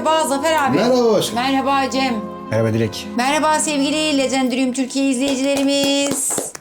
Merhaba Zafer abi. Merhaba, hoş geldin. Merhaba Cem. Merhaba Dilek. Merhaba sevgili Legendarium Türkiye izleyicilerimiz.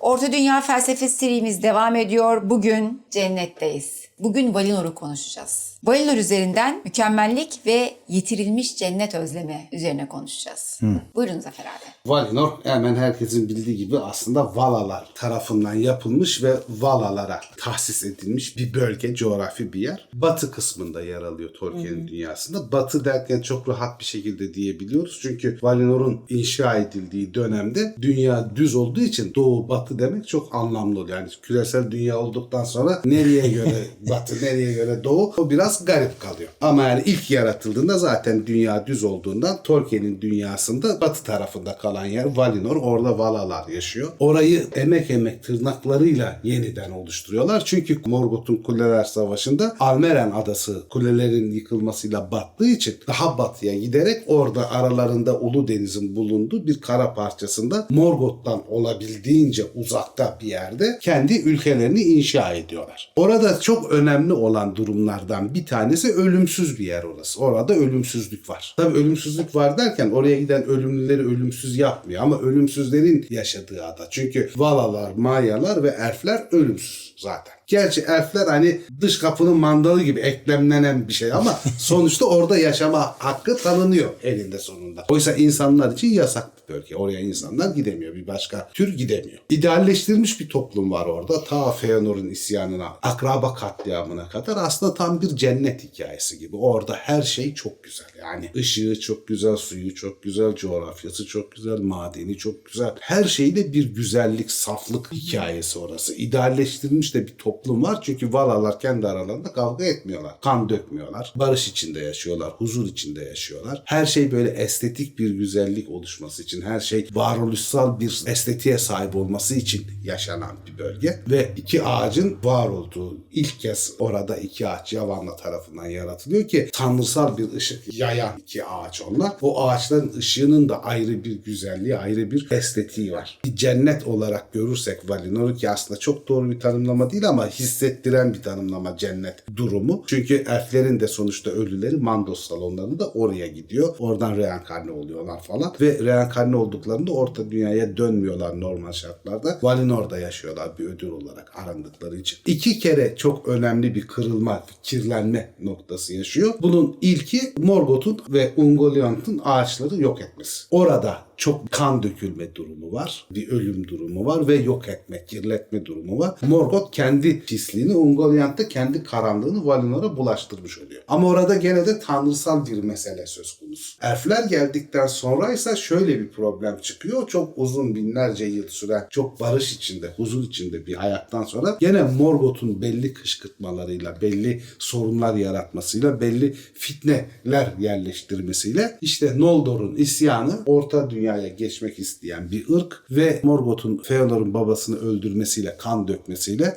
Orta Dünya Felsefesi serimiz devam ediyor. Bugün cennetteyiz. Bugün Valinor'u konuşacağız. Valinor üzerinden mükemmellik ve yitirilmiş cennet özlemi üzerine konuşacağız. Buyurun Zafer abi. Valinor hemen herkesin bildiği gibi aslında Valalar tarafından yapılmış ve Valalara tahsis edilmiş bir bölge, coğrafi bir yer. Batı kısmında yer alıyor Tolkien'in dünyasında. Batı derken çok rahat bir şekilde diyebiliyoruz. Çünkü Valinor'un inşa edildiği dönemde dünya düz olduğu için doğu batı demek çok anlamlı oluyor. Yani küresel dünya olduktan sonra nereye göre batı, nereye göre doğu o biraz garip kalıyor. Ama yani ilk yaratıldığında zaten dünya düz olduğundan Tolkien'in dünyasında batı tarafında kalan yer Valinor. Orada Valalar yaşıyor. Orayı emek emek tırnaklarıyla yeniden oluşturuyorlar. Çünkü Morgoth'un Kuleler Savaşı'nda Almeren adası kulelerin yıkılmasıyla battığı için daha batıya giderek orada aralarında Ulu Deniz'in bulunduğu bir kara parçasında Morgoth'tan olabildiğince uzakta bir yerde kendi ülkelerini inşa ediyorlar. Orada çok önemli olan durumlardan bir tanesi ölümsüz bir yer orası. Orada ölümsüzlük var. Tabii ölümsüzlük var derken oraya giden ölümlüleri ölümsüz yapmıyor ama ölümsüzlerin yaşadığı ada. Çünkü Valalar, Mayalar ve Elfler ölümsüz zaten. Gerçi elfler hani dış kapının mandalı gibi eklemlenen bir şey ama sonuçta orada yaşama hakkı tanınıyor elinde sonunda. Oysa insanlar için yasak bir bölge. Oraya insanlar gidemiyor. Bir başka tür gidemiyor. İdealleştirilmiş bir toplum var orada. Ta Feanor'un isyanına, akraba katliamına kadar aslında tam bir cennet hikayesi gibi. Orada her şey çok güzel. Yani ışığı çok güzel, suyu çok güzel, coğrafyası çok güzel, madeni çok güzel. Her şeyde bir güzellik, saflık hikayesi orası. İdealleştirilmiş de bir toplum var. Çünkü Valalar kendi aralarında kavga etmiyorlar. Kan dökmüyorlar. Barış içinde yaşıyorlar. Huzur içinde yaşıyorlar. Her şey böyle estetik bir güzellik oluşması için, her şey varoluşsal bir estetiğe sahip olması için yaşanan bir bölge. Ve iki ağacın var olduğu ilk kez orada iki ağaç Yavanna tarafından yaratılıyor ki tanrısal bir ışık yayan iki ağaç onlar. O ağaçların ışığının da ayrı bir güzelliği, ayrı bir estetiği var. Cennet olarak görürsek Valinor'u ki aslında çok doğru bir tanımlama değil ama hissettiren bir tanımlama cennet durumu. Çünkü elflerin de sonuçta ölüleri Mandos salonlarında oraya gidiyor. Oradan reenkarne oluyorlar falan. Ve reenkarne olduklarında orta dünyaya dönmüyorlar normal şartlarda. Valinor'da yaşıyorlar bir ödül olarak arandıkları için. İki kere çok önemli bir kırılma, kirlenme noktası yaşıyor. Bunun ilki Morgoth'un ve Ungoliant'ın ağaçları yok etmesi. Orada çok kan dökülme durumu var. Bir ölüm durumu var ve yok etme, kirletme durumu var. Morgoth kendi pisliğini, Ungoliant kendi karanlığını Valinor'a bulaştırmış oluyor. Ama orada gene de tanrısal bir mesele söz konusu. Elfler geldikten sonra ise şöyle bir problem çıkıyor. Çok uzun binlerce yıl süren, çok barış içinde, huzur içinde bir hayattan sonra gene Morgoth'un belli kışkırtmalarıyla, belli sorunlar yaratmasıyla, belli fitneler yerleştirmesiyle işte Noldor'un isyanı Orta Dünya'ya geçmek isteyen bir ırk ve Morgoth'un Feanor'un babasını öldürmesiyle, kan dökmesiyle,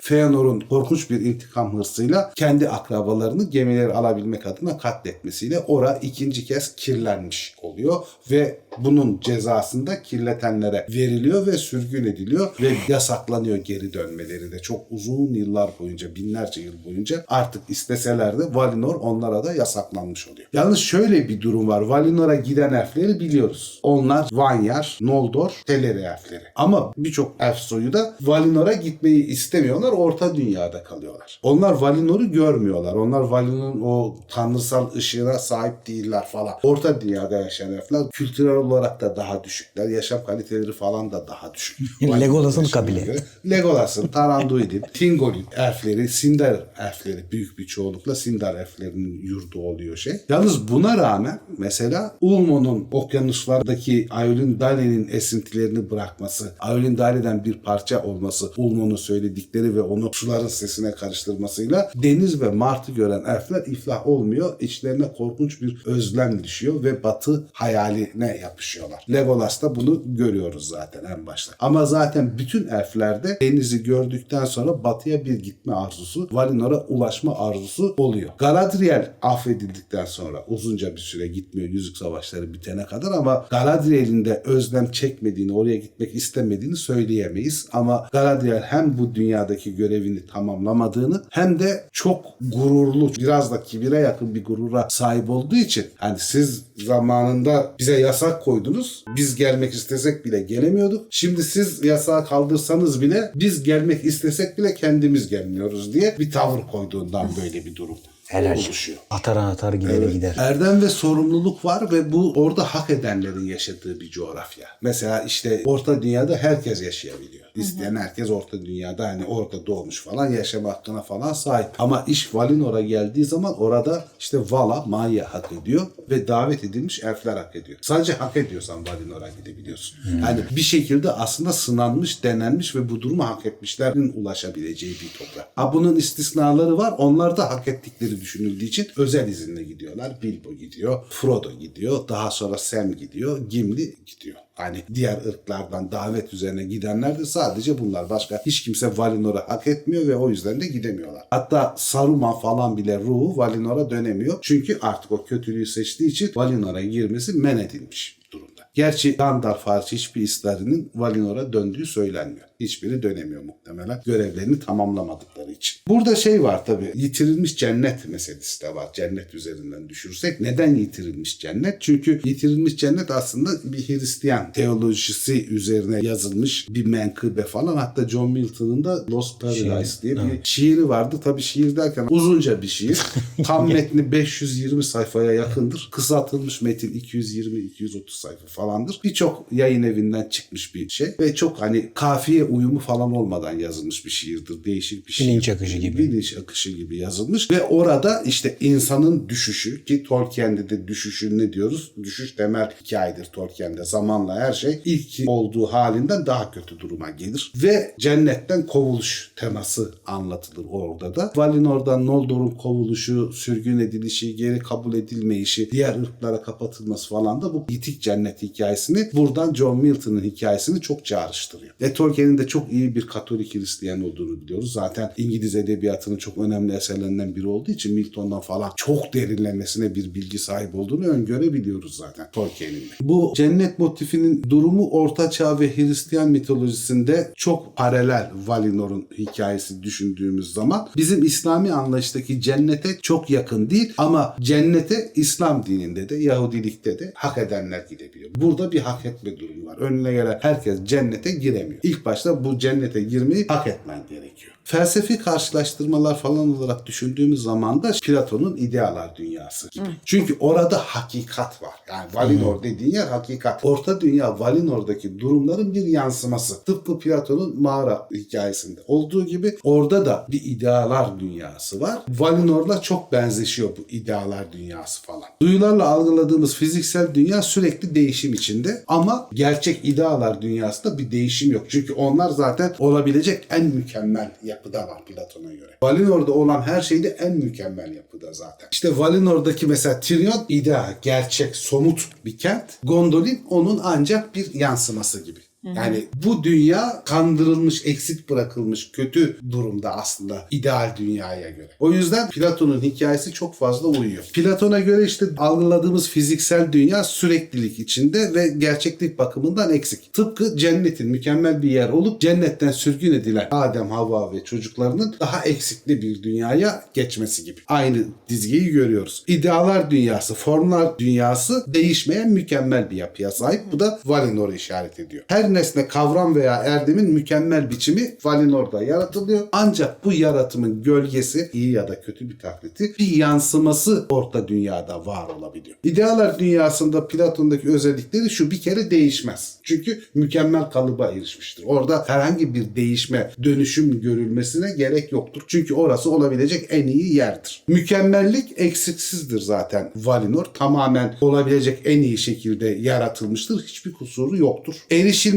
Feanor'un korkunç bir intikam hırsıyla kendi akrabalarını gemileri alabilmek adına katletmesiyle ora ikinci kez kirlenmiş oluyor ve bunun cezasında kirletenlere veriliyor ve sürgün ediliyor ve yasaklanıyor geri dönmeleri de çok uzun yıllar boyunca binlerce yıl boyunca artık isteseler de Valinor onlara da yasaklanmış oluyor. Yalnız şöyle bir durum var. Valinor'a giden elfleri biliyoruz. Onlar Vanyar, Noldor, Teleri elfleri. Ama birçok elf soyu da Valinor'a gitmeyi istemiyorlar. Orta dünyada kalıyorlar. Onlar Valinor'u görmüyorlar. Onlar Valinor'un o tanrısal ışığına sahip değiller falan. Orta dünyada yaşayan elfler kültürel olarak da daha düşükler. Yaşam kaliteleri falan da daha düşük. Legolas'ın kabile. Legolas'ın, Taranduil'in, Thingol'in elfleri, Sindar elfleri büyük bir çoğunlukla Sindar elflerinin yurdu oluyor şey. Yalnız buna rağmen mesela Ulmo'nun okyanuslardaki Ayolin Dale'nin esintilerini bırakması, Ayolin Dale'den bir parça olması, Ulmo'nun söyledikleri ve onu suların sesine karıştırmasıyla deniz ve martı gören elfler iflah olmuyor. İçlerine korkunç bir özlem düşüyor ve batı hayaline yapışıyorlar. Legolas'ta bunu görüyoruz zaten en başta. Ama zaten bütün elflerde denizi gördükten sonra batıya bir gitme arzusu, Valinor'a ulaşma arzusu oluyor. Galadriel affedildikten sonra uzunca bir süre gitmiyor Yüzük Savaşları bitene kadar ama Galadriel'in de özlem çekmediğini, oraya gitmek istemediğini söyleyemeyiz. Ama Galadriel hem bu dünyadaki görevini görevini tamamlamadığını hem de çok gururlu, biraz da kibire yakın bir gurura sahip olduğu için hani siz zamanında bize yasak koydunuz. Biz gelmek istesek bile gelemiyorduk. Şimdi siz yasağı kaldırsanız bile biz gelmek istesek bile kendimiz gelmiyoruz diye bir tavır koyduğundan böyle bir durum Helal. oluşuyor. Atar atar gideri gider. Erdem ve sorumluluk var ve bu orada hak edenlerin yaşadığı bir coğrafya. Mesela işte Orta Dünya'da herkes yaşayabiliyor. İsteyen herkes Orta Dünya'da hani orada doğmuş falan yaşama hakkına falan sahip. Ama iş Valinor'a geldiği zaman orada işte Vala, Maya hak ediyor ve davet edilmiş elfler hak ediyor. Sadece hak ediyorsan Valinor'a gidebiliyorsun. Yani bir şekilde aslında sınanmış, denenmiş ve bu durumu hak etmişlerin ulaşabileceği bir toprak. Ha bunun istisnaları var. Onlar da hak ettikleri düşünüldüğü için özel izinle gidiyorlar. Bilbo gidiyor, Frodo gidiyor, daha sonra Sam gidiyor, Gimli gidiyor. Hani diğer ırklardan davet üzerine gidenler de sadece bunlar. Başka hiç kimse Valinor'a hak etmiyor ve o yüzden de gidemiyorlar. Hatta Saruman falan bile ruhu Valinor'a dönemiyor. Çünkü artık o kötülüğü seçtiği için Valinor'a girmesi men edilmiş durumda. Gerçi Gandalf hariç hiçbir istarinin Valinor'a döndüğü söylenmiyor. Hiçbiri dönemiyor muhtemelen görevlerini tamamlamadıkları için. Burada şey var tabii yitirilmiş cennet meselesi de var. Cennet üzerinden düşürsek neden yitirilmiş cennet? Çünkü yitirilmiş cennet aslında bir Hristiyan teolojisi üzerine yazılmış bir menkıbe falan. Hatta John Milton'ın da Lost Paradise diye bir şiiri vardı. Tabii şiir derken uzunca bir şiir. Tam metni 520 sayfaya yakındır. Kısaltılmış metin 220-230 sayfa falandır. Birçok yayın evinden çıkmış bir şey ve çok hani kafiye uyumu falan olmadan yazılmış bir şiirdir. Değişik bir şiir. Bilinç akışı gibi. Bilinç akışı gibi yazılmış ve orada işte insanın düşüşü ki Tolkien'de de düşüşü ne diyoruz? Düşüş temel hikayedir Tolkien'de. Zamanla her şey ilk olduğu halinden daha kötü duruma gelir. Ve cennetten kovuluş teması anlatılır orada da. Valinor'dan Noldor'un kovuluşu, sürgün edilişi, geri kabul edilmeyişi, diğer ırklara kapatılması falan da bu yitik cennet hikayesini buradan John Milton'ın hikayesini çok çağrıştırıyor. E Tolkien'in de çok iyi bir Katolik Hristiyan olduğunu biliyoruz. Zaten İngiliz edebiyatının çok önemli eserlerinden biri olduğu için Milton'dan falan çok derinlemesine bir bilgi sahip olduğunu öngörebiliyoruz zaten Tolkien'in de. Bu cennet motifinin durumu Orta Çağ ve Hristiyan mitolojisinde çok paralel Valinor'un hikayesi düşündüğümüz zaman bizim İslami anlayıştaki cennete çok yakın değil ama cennete İslam dininde de Yahudilikte de hak edenler gidebiliyor. Burada bir hak etme durumu var. Önüne gelen herkes cennete giremiyor. İlk başta bu cennete girmeyi hak etmen gerekiyor. Felsefi karşılaştırmalar falan olarak düşündüğümüz zaman da Platon'un idealar dünyası gibi. Çünkü orada hakikat var. Yani Valinor dediğin yer hakikat. Orta dünya Valinor'daki durumların bir yansıması. Tıpkı Platon'un mağara hikayesinde olduğu gibi orada da bir idealar dünyası var. Valinor'la çok benzeşiyor bu idealar dünyası falan. Duyularla algıladığımız fiziksel dünya sürekli değişim içinde ama gerçek idealar dünyasında bir değişim yok. Çünkü onlar zaten olabilecek en mükemmel yapıda var Platon'a göre. Valinor'da olan her şey de en mükemmel yapıda zaten. İşte Valinor'daki mesela Tirion ideal, gerçek, somut bir kent. Gondolin onun ancak bir yansıması gibi. Yani bu dünya kandırılmış, eksik bırakılmış, kötü durumda aslında ideal dünyaya göre. O yüzden Platon'un hikayesi çok fazla uyuyor. Platon'a göre işte algıladığımız fiziksel dünya süreklilik içinde ve gerçeklik bakımından eksik. Tıpkı cennetin mükemmel bir yer olup cennetten sürgün edilen Adem, Havva ve çocuklarının daha eksikli bir dünyaya geçmesi gibi. Aynı dizgeyi görüyoruz. İdealar dünyası, formlar dünyası değişmeyen mükemmel bir yapıya sahip. Bu da Valinor'u işaret ediyor. Her nesne, kavram veya erdemin mükemmel biçimi Valinor'da yaratılıyor. Ancak bu yaratımın gölgesi, iyi ya da kötü bir taklidi, bir yansıması orta dünyada var olabiliyor. İdealar dünyasında Platon'daki özellikleri şu bir kere değişmez. Çünkü mükemmel kalıba erişmiştir. Orada herhangi bir değişme, dönüşüm görülmesine gerek yoktur. Çünkü orası olabilecek en iyi yerdir. Mükemmellik eksiksizdir zaten Valinor. Tamamen olabilecek en iyi şekilde yaratılmıştır. Hiçbir kusuru yoktur.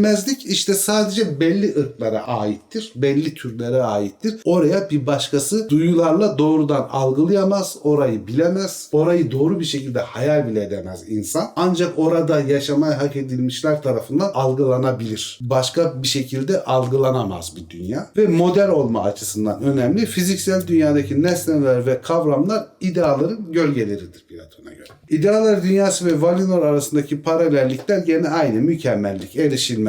Erişilmezlik işte sadece belli ırklara aittir. Belli türlere aittir. Oraya bir başkası duyularla doğrudan algılayamaz. Orayı bilemez. Orayı doğru bir şekilde hayal bile edemez insan. Ancak orada yaşamaya hak edilmişler tarafından algılanabilir. Başka bir şekilde algılanamaz bir dünya. Ve model olma açısından önemli. Fiziksel dünyadaki nesneler ve kavramlar ideaların gölgeleridir Platon'a göre. İdealar dünyası ve Valinor arasındaki paralellikler gene aynı. Mükemmellik,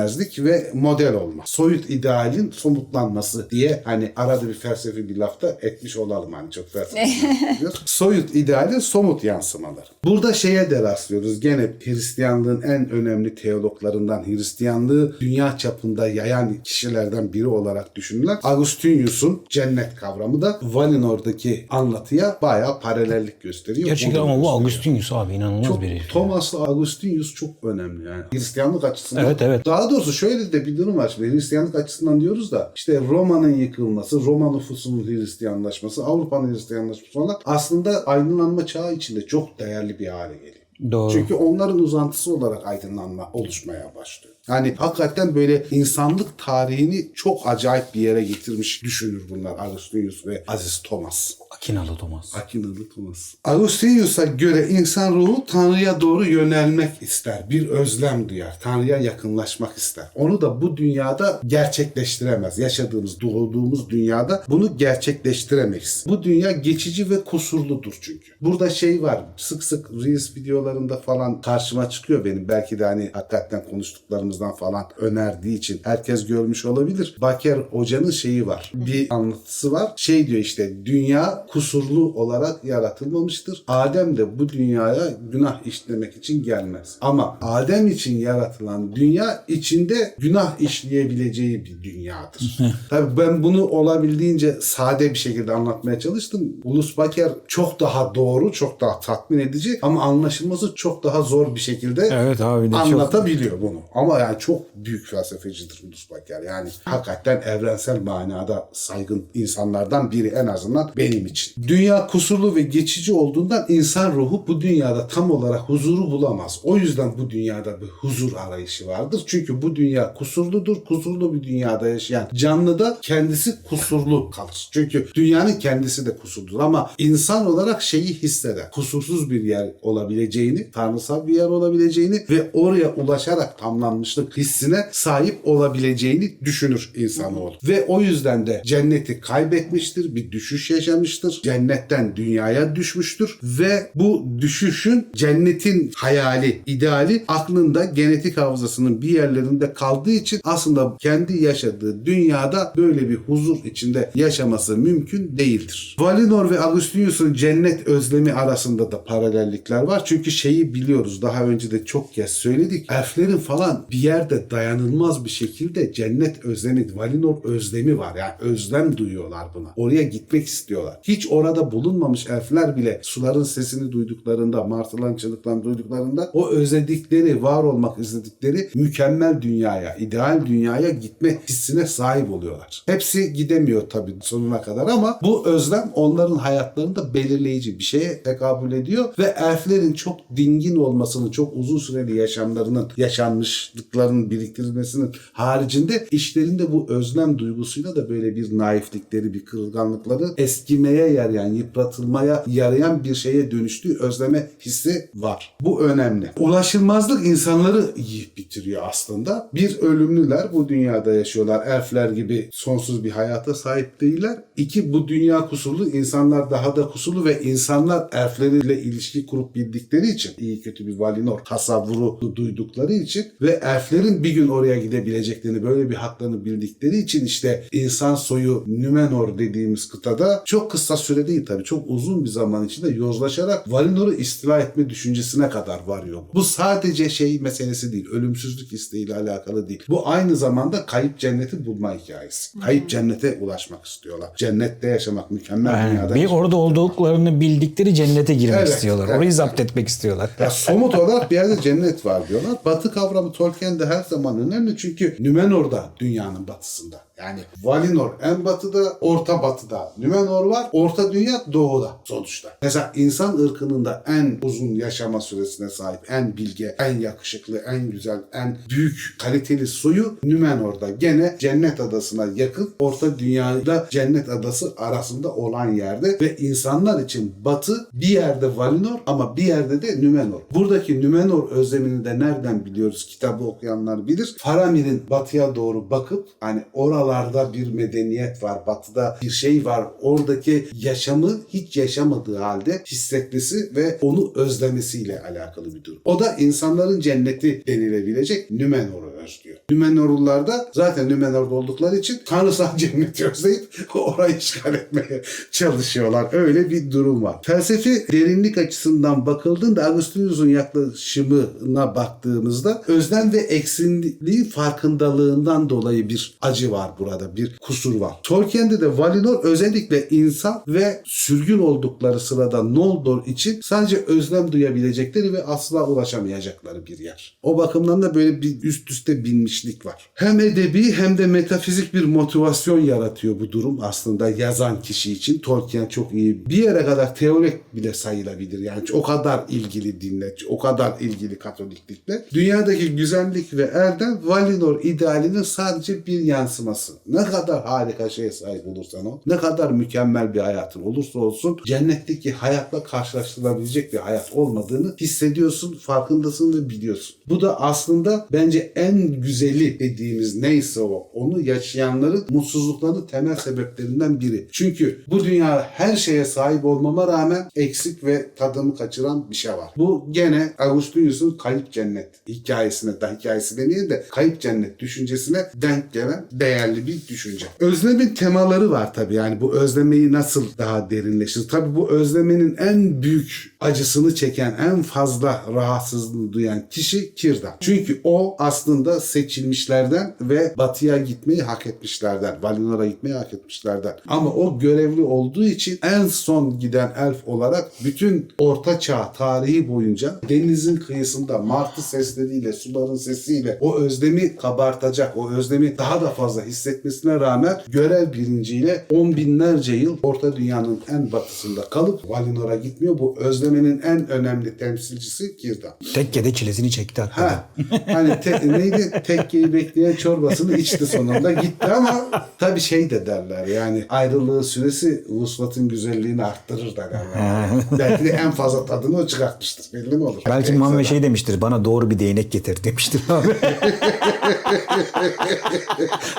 erişilmezlik ve model olma. Soyut idealin somutlanması diye hani arada bir felsefi bir lafta etmiş olalım hani çok felsefi. Soyut idealin somut yansımaları. Burada şeye de rastlıyoruz. Gene Hristiyanlığın en önemli teologlarından Hristiyanlığı dünya çapında yayan kişilerden biri olarak düşünülen Agustinius'un cennet kavramı da Valinor'daki anlatıya bayağı paralellik gösteriyor. Gerçekten ama bu. Agustinius abi inanılmaz Çok, biri. Thomas'la Agustinus çok önemli yani. Hristiyanlık açısından. Evet, evet. Daha doğrusu şöyle de bir durum var. Şimdi Hristiyanlık açısından diyoruz da işte Roma'nın yıkılması, Roma nüfusunun Hristiyanlaşması, Avrupa'nın Hristiyanlaşması falan aslında aydınlanma çağı içinde çok değerli bir hale geliyor. Doğru. Çünkü onların uzantısı olarak aydınlanma oluşmaya başlıyor. Yani hakikaten böyle insanlık tarihini çok acayip bir yere getirmiş düşünür bunlar Agustinus ve Aziz Thomas. Akinalı Thomas. Akinalı Thomas. Agustinus'a göre insan ruhu Tanrı'ya doğru yönelmek ister. Bir özlem duyar. Tanrı'ya yakınlaşmak ister. Onu da bu dünyada gerçekleştiremez. Yaşadığımız, doğduğumuz dünyada bunu gerçekleştiremeyiz. Bu dünya geçici ve kusurludur çünkü. Burada şey var. Sık sık Reels videolarında falan karşıma çıkıyor benim. Belki de hani hakikaten konuştuklarımızdan falan önerdiği için herkes görmüş olabilir. Baker Hoca'nın şeyi var. Bir anlatısı var. Şey diyor işte dünya kusurlu olarak yaratılmamıştır. Adem de bu dünyaya günah işlemek için gelmez. Ama Adem için yaratılan dünya içinde günah işleyebileceği bir dünyadır. Tabii ben bunu olabildiğince sade bir şekilde anlatmaya çalıştım. Ulus Baker çok daha doğru, çok daha tatmin edici ama anlaşılması çok daha zor bir şekilde Evet abi de çok anlatabiliyor bunu. Ama yani çok büyük felsefecidir Ulus Baker. Yani hakikaten evrensel manada saygın insanlardan biri en azından benim için. Dünya kusurlu ve geçici olduğundan insan ruhu bu dünyada tam olarak huzuru bulamaz. O yüzden bu dünyada bir huzur arayışı vardır. Çünkü bu dünya kusurludur. Kusurlu bir dünyada yaşayan canlı da kendisi kusurlu kalır. Çünkü dünyanın kendisi de kusurludur ama insan olarak şeyi hisseder. Kusursuz bir yer olabileceğini, tanrısal bir yer olabileceğini ve oraya ulaşarak tamamlanmışlık hissine sahip olabileceğini düşünür insanoğlu. Ve o yüzden de cenneti kaybetmiştir, bir düşüş yaşamıştır. Cennetten dünyaya düşmüştür ve bu düşüşün cennetin hayali, ideali aklında genetik hafızasının bir yerlerinde kaldığı için aslında kendi yaşadığı dünyada böyle bir huzur içinde yaşaması mümkün değildir. Valinor ve Agustinus'un cennet özlemi arasında da paralellikler var. Çünkü şeyi biliyoruz daha önce de çok kez söyledik. Elflerin falan bir yerde dayanılmaz bir şekilde cennet özlemi, Valinor özlemi var. Yani özlem duyuyorlar buna. Oraya gitmek istiyorlar. Hiç orada bulunmamış elfler bile suların sesini duyduklarında, martıların çığlıklarını duyduklarında o özledikleri, var olmak istedikleri mükemmel dünyaya, ideal dünyaya gitme hissine sahip oluyorlar. Hepsi gidemiyor tabii sonuna kadar ama bu özlem onların hayatlarında belirleyici bir şeye tekabül ediyor ve elflerin çok dingin olmasının, çok uzun süreli yaşamlarının, yaşanmışlıklarının biriktirilmesinin haricinde işlerinde bu özlem duygusuyla da böyle bir naiflikleri, bir kırılganlıkları eskimeye yarayan, yıpratılmaya yarayan bir şeye dönüştüğü özleme hissi var. Bu önemli. Ulaşılmazlık insanları yiyip bitiriyor aslında. Bir ölümlüler bu dünyada yaşıyorlar. Elfler gibi sonsuz bir hayata sahip değiller. İki bu dünya kusurlu, insanlar daha da kusurlu ve insanlar elfleriyle ilişki kurup bildikleri için iyi kötü bir Valinor tasavvuru duydukları için ve elflerin bir gün oraya gidebileceklerini böyle bir haklarını bildikleri için işte insan soyu Numenor dediğimiz kıtada çok kısa süre değil tabii çok uzun bir zaman içinde yozlaşarak Valinor'u istila etme düşüncesine kadar varıyor. Bu sadece şey meselesi değil. Ölümsüzlük isteğiyle alakalı değil. Bu aynı zamanda kayıp cenneti bulma hikayesi. Kayıp cennete ulaşmak istiyorlar. Cennette yaşamak, mükemmel Yani dünyada bir orada olduklarını bildikleri cennete girmek Evet, istiyorlar. evet. Orayı zapt etmek istiyorlar. Ya somut olarak bir yerde cennet var diyorlar. Batı kavramı Tolkien'de her zaman önemli çünkü Numenor da dünyanın batısında. Yani Valinor en batıda, orta batıda Numenor var. Orta dünya doğuda sonuçta. Mesela insan ırkının da en uzun yaşama süresine sahip, en bilge, en yakışıklı, en güzel, en büyük kaliteli soyu Numenor'da. Gene cennet adasına yakın, orta dünyayla cennet adası arasında olan yerde ve insanlar için batı bir yerde Valinor ama bir yerde de Numenor. Buradaki Numenor özlemini de nereden biliyoruz? Kitabı okuyanlar bilir. Faramir'in batıya doğru bakıp hani oralarda bir medeniyet var, batıda bir şey var. Oradaki yaşamı hiç yaşamadığı halde hissetmesi ve onu özlemesiyle alakalı bir durum. O da insanların cenneti denilebilecek Nümenor'u özlüyor. Nümenorlular da zaten Nümenor'da oldukları için tanrısal cenneti özleyip orayı işgal etmeye çalışıyorlar. Öyle bir durum var. Felsefi derinlik açısından bakıldığında Agustinus'un yaklaşımına baktığımızda özlem ve eksikliği farkındalığından dolayı bir acı var burada. Bir kusur var. Tolkien'de de Valinor özellikle insan ve sürgün oldukları sırada Noldor için sadece özlem duyabilecekleri ve asla ulaşamayacakları bir yer. O bakımdan da böyle bir üst üste binmişlik var. Hem edebi hem de metafizik bir motivasyon yaratıyor bu durum aslında yazan kişi için. Tolkien çok iyi. Bir yere kadar teorik bile sayılabilir. Yani o kadar ilgili dinle, o kadar ilgili katoliklikle. Dünyadaki güzellik ve erdem Valinor idealinin sadece bir yansıması. Ne kadar harika şeye sahip olursan ol, ne kadar mükemmel bir hayatın olursa olsun cennetteki hayatla karşılaştırılabilecek bir hayat olmadığını hissediyorsun, farkındasın ve biliyorsun. Bu da aslında bence en güzeli dediğimiz neyse o, onu yaşayanların mutsuzluklarının temel sebeplerinden biri. Çünkü bu dünya her şeye sahip olmama rağmen eksik ve tadımı kaçıran bir şey var. Bu gene Agustinus'un kayıp cennet hikayesine da hikayesi demeyeyim de kayıp cennet düşüncesine denk gelen değerli bir düşünce. Özlemin temaları var tabii yani bu özlemeyi nasıl daha derinleşir? Tabii bu özlemenin en büyük acısını çeken, en fazla rahatsızlığını duyan kişi Kirdan. Çünkü o aslında seçilmişlerden ve batıya gitmeyi hak etmişlerden, Valinor'a gitmeyi hak etmişlerden. Ama o görevli olduğu için en son giden elf olarak bütün Orta Çağ tarihi boyunca denizin kıyısında martı sesleriyle, suların sesiyle o özlemi kabartacak, o özlemi daha da fazla hissetmesine rağmen görev bilinciyle on binlerce yıl Orta Dünya'nın en batısında kalıp Valinor'a gitmiyor. Bu özlemenin en önemli temsilcisi Kirdan. Tekkede çilesini çekti hakikaten. Ha, hani te- neydi? Tekkeyi bekleyen çorbasını içti sonunda gitti ama tabii şey de derler yani ayrılığı süresi vuslatın güzelliğini arttırır derler. Yani. Belki de en fazla tadını o çıkartmıştır. Belli mi olur? Belki Manve de. şey demiştir. Bana doğru bir değnek getir demiştir abi.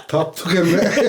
Taptık emre.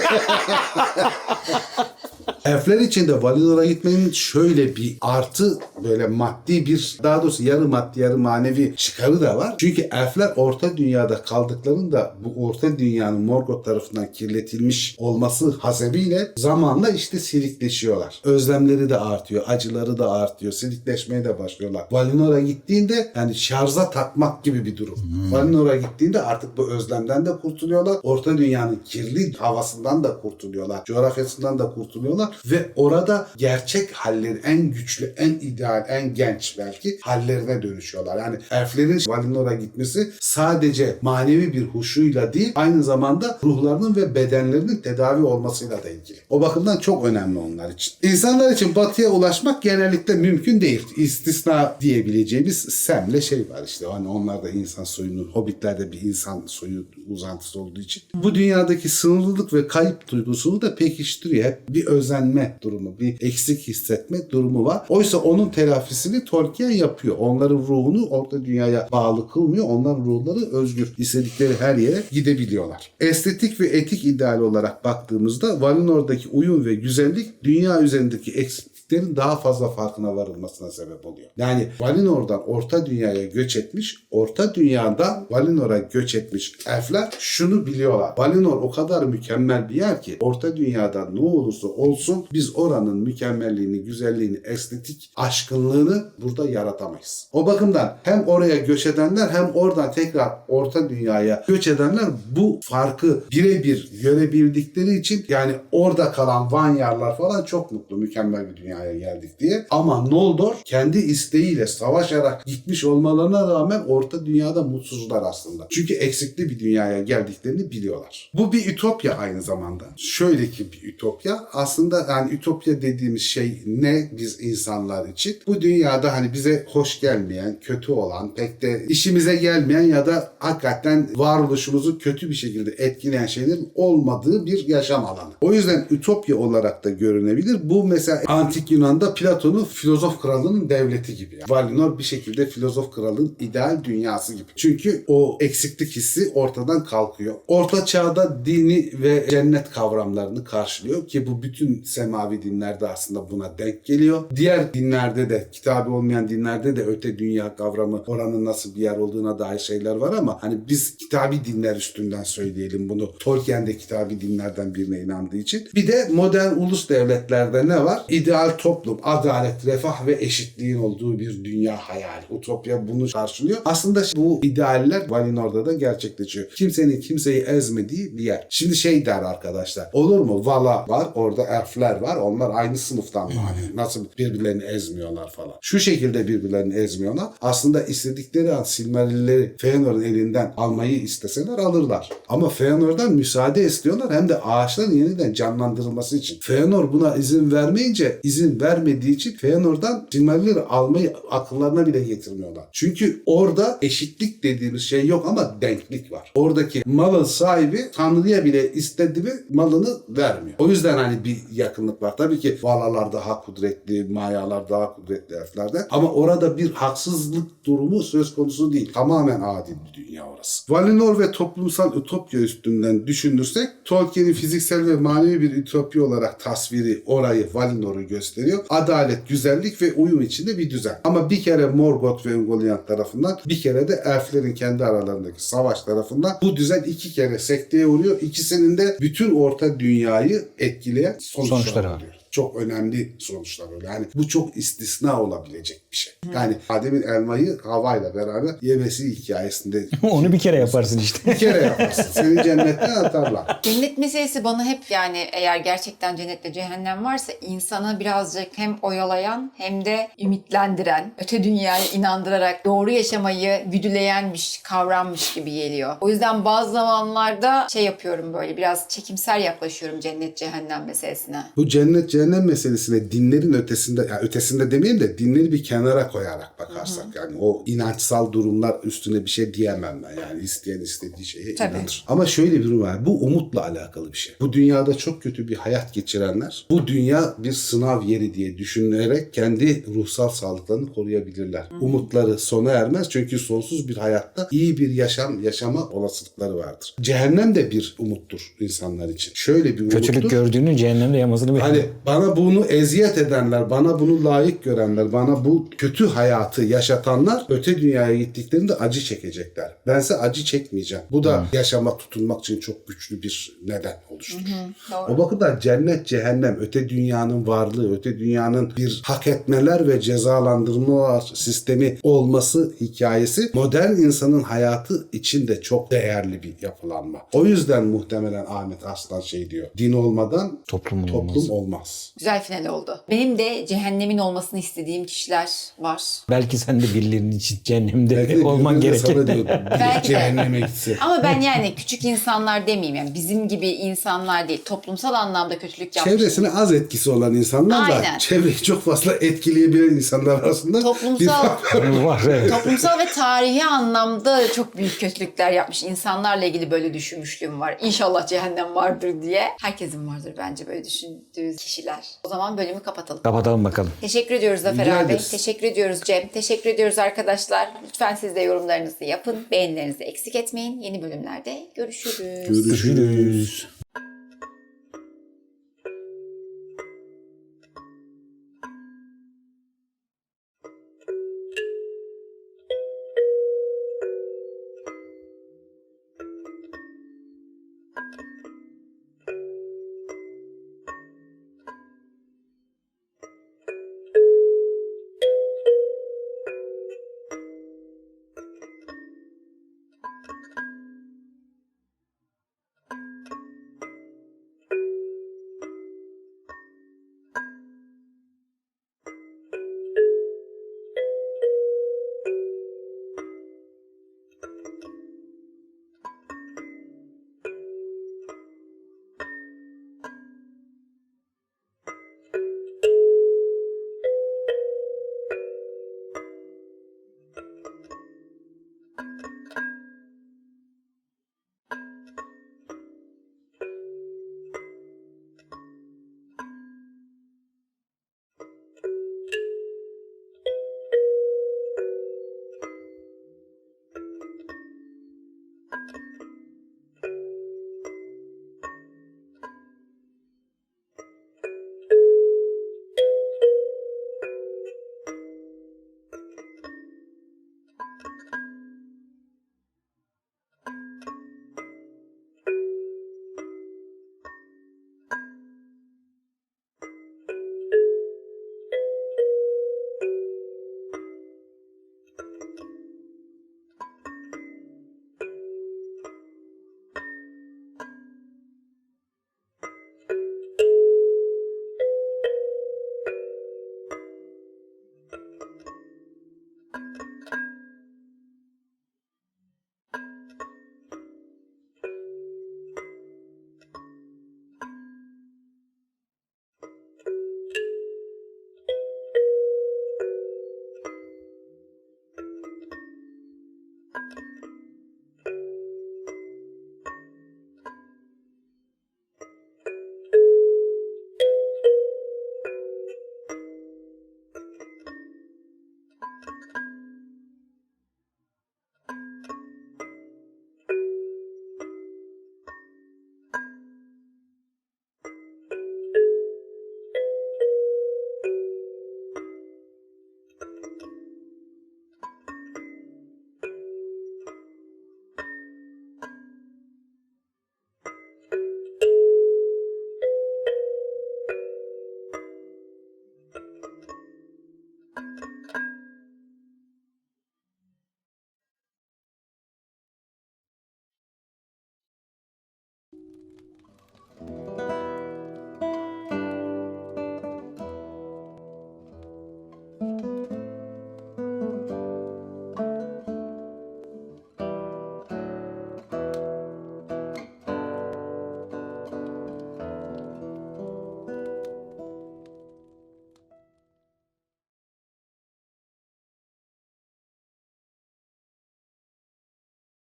Elfler için de Valinor'a gitmenin şöyle bir artı böyle maddi bir daha doğrusu yarı maddi yarı manevi çıkarı da var. Çünkü elfler orta dünyada kaldıklarında bu orta dünyanın Morgoth tarafından kirletilmiş olması hasebiyle zamanla işte silikleşiyorlar. Özlemleri de artıyor, acıları da artıyor, silikleşmeye de başlıyorlar. Valinor'a gittiğinde yani şarja takmak gibi bir durum. Valinor'a gittiğinde artık bu özlemden de kurtuluyorlar. Orta dünyanın kirli havasından da kurtuluyorlar. Coğrafyasından da kurtuluyorlar ve orada gerçek halleri en güçlü, en ideal, en genç belki hallerine dönüşüyorlar. Yani elflerin Valinor'a gitmesi sadece manevi bir huşuyla değil, aynı zamanda ruhlarının ve bedenlerinin tedavi olmasıyla da ilgili. O bakımdan çok önemli onlar için. İnsanlar için batıya ulaşmak genellikle mümkün değil. İstisna diyebileceğimiz Sem'le şey var işte. Hani onlar da insan soyunun, hobbitlerde bir insan soyu uzantısı olduğu için. Bu dünyadaki sınırlılık ve kayıp duygusunu da pekiştiriyor. Hep bir özenme durumu, bir eksik hissetme durumu var. Oysa onun telafisini Tolkien yapıyor. Onların ruhunu orta dünyaya bağlı kılmıyor. Onların ruhları özgür. istedikleri her yere gidebiliyorlar. Estetik ve etik ideal olarak baktığımızda Valinor'daki uyum ve güzellik dünya üzerindeki eksikliklerin daha fazla farkına varılmasına sebep oluyor. Yani Valinor'dan Orta Dünya'ya göç etmiş, Orta Dünya'dan Valinor'a göç etmiş elfler şunu biliyorlar. Valinor o kadar mükemmel bir yer ki Orta Dünya'da ne olursa olsun biz oranın mükemmelliğini, güzelliğini, estetik aşkınlığını burada yaratamayız. O bakımdan hem oraya göç edenler hem oradan tekrar Orta Dünya'ya göç edenler bu farkı birebir görebildikleri için yani orada kalan Vanyarlar falan çok mutlu mükemmel bir dünyaya geldik diye. Ama Noldor kendi isteğiyle savaşarak gitmiş olmalarına rağmen Orta Dünya'da mutsuzlar aslında. Çünkü eksikli bir dünyaya geldiklerini biliyorlar. Bu bir ütopya aynı zamanda. Şöyle ki bir ütopya. Aslında yani ütopya dediğimiz şey ne biz insanlar için? Bu dünyada hani bize hoş gelmeyen, kötü olan, pek de işimize gelmeyen ya da hakikaten varoluşumuzu kötü bir şekilde etkileyen şeylerin olmadığı bir yaşam alanı. O yüzden ütopya olarak da görünebilir. Bu mesela antik Yunan'da Platon'un filozof kralının devleti gibi. Yani. Valinor bir şekilde filozof kralın ideal dünyası gibi. Çünkü o eksiklik hissi ortadan kalkıyor. Orta çağda dini ve cennet kavramlarını karşılıyor ki bu bütün semavi dinlerde aslında buna denk geliyor. Diğer dinlerde de kitabı olmayan dinlerde de öte dünya kavramı oranın nasıl bir yer olduğuna dair şeyler var ama hani biz kitabi dinler üstünden söyleyelim bunu. Tolkien de kitabi dinlerden birine inandığı için. Bir de modern ulus devletlerde ne var? İdeal toplum, adalet, refah ve eşitliğin olduğu bir dünya hayali. Utopya bunu karşılıyor. Aslında bu idealler Valinor'da da gerçekleşiyor. Kimsenin kimseyi ezmediği bir yer. Şimdi şey der arkadaşlar. Olur mu? Vala var. Orada elfler var. Onlar aynı sınıftan mani. Nasıl birbirlerini ezmiyorlar falan. Şu şekilde birbirlerini ezmiyorlar. Aslında istedikleri an Silmarilleri Feanor'un elinden almayı isteseler alırlar. Ama Feanor'dan müsaade istiyorlar hem de ağaçların yeniden canlandırılması için. Feanor buna izin vermeyince izin vermediği için Feanor'dan Silmarilleri almayı akıllarına bile getirmiyorlar. Çünkü orada eşitlik dediğimiz şey yok ama denklik var. Oradaki malın sahibi Tanrı'ya bile istedi mi malını vermiyor. O yüzden hani bir yakınlık var. Tabii ki Valalar daha kudretli, Mayalar daha kudretli elflerde. Ama orada bir haksızlık durumu söz konusu değil. Tamamen adil bir dünya orası. Valinor ve toplumsal ütopya üstünden düşünürsek Tolkien'in fiziksel ve manevi bir ütopya olarak tasviri orayı Valinor'u gösteriyor. Adalet, güzellik ve uyum içinde bir düzen. Ama bir kere Morgoth ve Ungoliant tarafından bir kere de elflerin kendi aralarındaki savaş tarafından bu düzen iki kere sekteye uğruyor. İkisinin de bütün orta dünyayı etkileyen sonuçlar, Sonuçları var. oluyor çok önemli sonuçlar oluyor. Yani bu çok istisna olabilecek bir şey. Yani Adem'in elmayı havayla beraber yemesi hikayesinde Onu bir kere yaparsın işte. bir kere yaparsın. Seni cennetten atarlar. Cennet meselesi bana hep yani eğer gerçekten cennetle cehennem varsa insana birazcık hem oyalayan hem de ümitlendiren, öte dünyaya inandırarak doğru yaşamayı güdüleyen bir kavrammış gibi geliyor. O yüzden bazı zamanlarda şey yapıyorum böyle biraz çekimser yaklaşıyorum cennet cehennem meselesine. Bu cennet cehennem meselesine dinlerin ötesinde, ya ötesinde demeyeyim de dinleri bir kenara koyarak bakarsak yani o inançsal durumlar üstüne bir şey diyemem ben yani isteyen istediği şeye Tabii. inanır. Ama şöyle bir durum var. Bu umutla alakalı bir şey. Bu dünyada çok kötü bir hayat geçirenler bu dünya bir sınav yeri diye düşünerek kendi ruhsal sağlıklarını koruyabilirler. Umutları sona ermez çünkü sonsuz bir hayatta iyi bir yaşam yaşama olasılıkları vardır. Cehennem de bir umuttur insanlar için. Şöyle bir umuttur. Kötülük gördüğünün cehennemde yamasını bekle. Hani bana bunu eziyet edenler, bana bunu layık görenler, bana bu kötü hayatı yaşatanlar öte dünyaya gittiklerinde acı çekecekler. Bense acı çekmeyeceğim. Bu da yaşama tutunmak için çok güçlü bir neden oluşturur. doğru. O bakımdan cennet, cehennem, öte dünyanın varlığı, öte dünyanın bir hak etmeler ve cezalandırmalar sistemi olması hikayesi modern insanın hayatı için de çok değerli bir yapılanma. O yüzden muhtemelen Ahmet Aslan şey diyor. Din olmadan Toplum toplum olmaz. olmaz. Güzel final oldu. Benim de cehennemin olmasını istediğim kişiler var. Belki sen de birilerinin için cehennemde Belki de olman birbirine Belki de. cehenneme gitsin. Ama ben yani küçük insanlar demeyeyim yani bizim gibi insanlar değil. Toplumsal anlamda kötülük yapmış. Çevresine az etkisi olan insanlar da çevreyi çok fazla etkileyebilen insanlar arasında Toplumsal- fark var. var evet. Toplumsal ve tarihi anlamda çok büyük kötülükler yapmış insanlarla ilgili böyle düşünmüşlüğüm var. İnşallah cehennem vardır diye. Herkesin vardır bence böyle düşündüğü kişiler. O zaman bölümü kapatalım. Kapatalım bakalım. Teşekkür ediyoruz Zafer Rica abi. ederiz. Teşekkür ediyoruz Cem. Teşekkür ediyoruz arkadaşlar. Lütfen siz de yorumlarınızı yapın. Beğenilerinizi eksik etmeyin. Yeni bölümlerde görüşürüz. Görüşürüz.